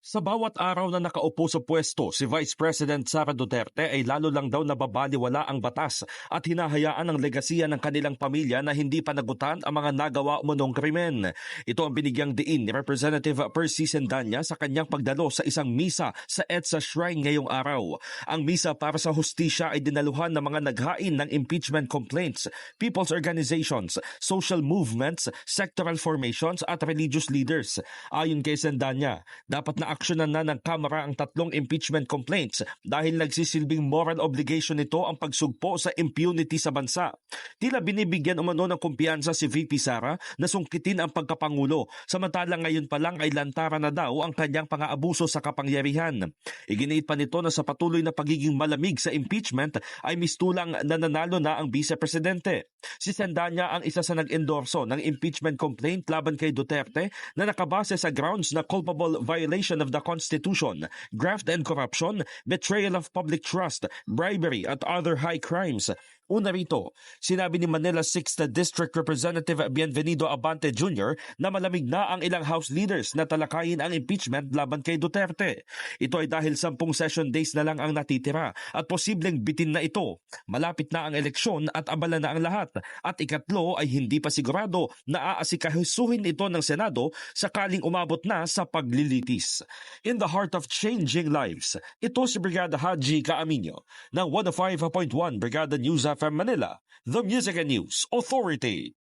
Sa bawat araw na nakaupo sa pwesto, si Vice President Sara Duterte ay lalo lang daw nababaliwala ang batas at hinahayaan ang legasiya ng kanilang pamilya na hindi panagutan ang mga nagawa umunong krimen. Ito ang binigyang diin ni Representative Percy Sendanya sa kanyang pagdalo sa isang misa sa EDSA Shrine ngayong araw. Ang misa para sa hustisya ay dinaluhan ng mga naghain ng impeachment complaints, people's organizations, social movements, sectoral formations at religious leaders. Ayon kay Sendanya, dapat na aksyonan na ng Kamara ang tatlong impeachment complaints dahil nagsisilbing moral obligation nito ang pagsugpo sa impunity sa bansa. Tila binibigyan umano ng kumpiyansa si VP Sara na sungkitin ang pagkapangulo samantalang ngayon pa lang ay lantara na daw ang kanyang pang-aabuso sa kapangyarihan. Iginiit pa nito na sa patuloy na pagiging malamig sa impeachment ay mistulang nananalo na ang vice-presidente. Si Sendanya ang isa sa nag-endorso ng impeachment complaint laban kay Duterte na nakabase sa grounds na culpable violation of the Constitution, graft and corruption, betrayal of public trust, bribery at other high crimes. Una rito, sinabi ni Manila 6th District Representative Bienvenido Abante Jr. na malamig na ang ilang House leaders na talakayin ang impeachment laban kay Duterte. Ito ay dahil sampung session days na lang ang natitira at posibleng bitin na ito. Malapit na ang eleksyon at abala na ang lahat. At ikatlo ay hindi pa sigurado na aasikahisuhin ito ng Senado sakaling umabot na sa paglilitis. In the heart of changing lives, ito si Brigada Haji Kaaminyo ng 105.1 Brigada News FM Manila, the Music and News Authority.